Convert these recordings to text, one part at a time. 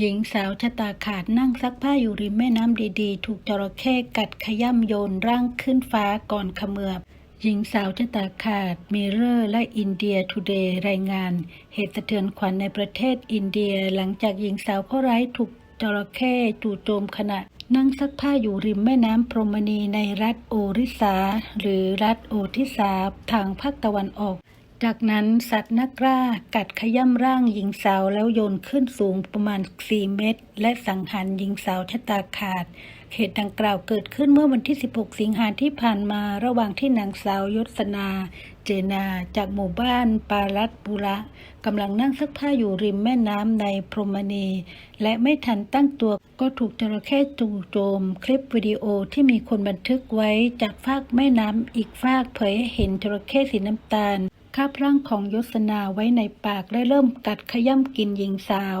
หญิงสาวชะตาขาดนั่งซักผ้าอยู่ริมแม่น้ำดีๆ ถูกจระเข้กัดขย่ำโยนร่างขึ้นฟ้าก่อนขมือบหญิงสาวชะตาขาดมิเรอร์และอินเดียทูเดย์รายงาน เหตุสะเทือนขวัญในประเทศอินเดียหลังจากหญิงสาวผู้ไร้ถูกจระเข้จู่โจมขณะ นั่งซักผ้าอยู่ริมแม่น้ำพรหมณีในรัฐโอริสาหรือรัฐโอทิสาทางภาคตะวันออก จากนั้นสัตว์นักล่ากัดขย่ำร่างหญิงสาวแล้วโยนขึ้นสูงประมาณ 4 เมตร และสังหารหญิงสาวชะตาขาด เหตุดังกล่าวเกิดขึ้นเมื่อวันที่ 16 สิงหาที่ผ่านมาระหว่างที่นางสาวยศนา เจนาจากหมู่บ้านปารัตปุระกำลังนั่งซักผ้าอยู่ริมแม่น้ำในพรมณี และไม่ทันตั้งตัวก็ถูกจระเข้จู่โจม คลิปวิดีโอที่มีคนบันทึกไว้จากฟากแม่น้ำอีกฟากเผยให้เห็นจระเข้สีน้ำตาล คาบร่างของยศนาไว้ในปากและเริ่มกัดขย่ำกินหญิงสาว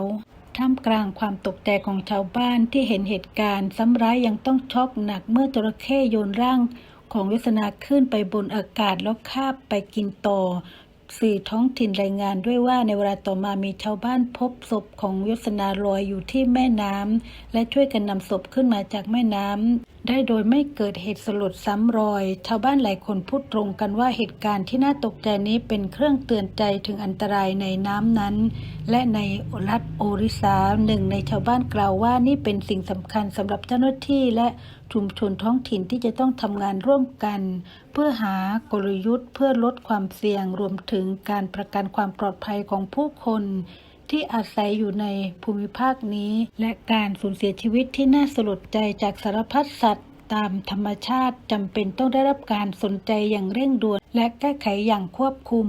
ท่ามกลางความตกใจของชาวบ้านที่เห็นเหตุการณ์ซ้ำร้ายยังต้องช็อกหนักเมื่อจระเข้โยนร่างของยศนาขึ้นไปบนอากาศแล้วคาบไปกินต่อสื่อท้องถิ่นรายงานด้วยว่าในเวลาต่อมามีชาวบ้านพบศพของยศนาลอยอยู่ที่แม่น้ำและช่วยกันนำศพขึ้นมาจากแม่น้ำ ได้โดยไม่เกิดเหตุสลดซ้ำรอย ชาวบ้านหลายคนพูดตรงกันว่าเหตุการณ์ที่น่าตกใจนี้เป็นเครื่องเตือนใจถึงอันตรายในน้ำนั้น และในรัฐโอริสาหนึ่งในชาวบ้านกล่าวว่านี่เป็นสิ่งสำคัญสำหรับเจ้าหน้าที่และชุมชนท้องถิ่นที่จะต้องทำงานร่วมกัน เพื่อหากลยุทธ์เพื่อลดความเสี่ยงรวมถึงการประกันความปลอดภัยของผู้คน ที่อาศัยอยู่ในภูมิภาคนี้ และการสูญเสียชีวิตที่น่าสลดใจจากสารพัดสัตว์ตามธรรมชาติจำเป็นต้องได้รับการสนใจอย่างเร่งด่วนและแก้ไขอย่างควบคุม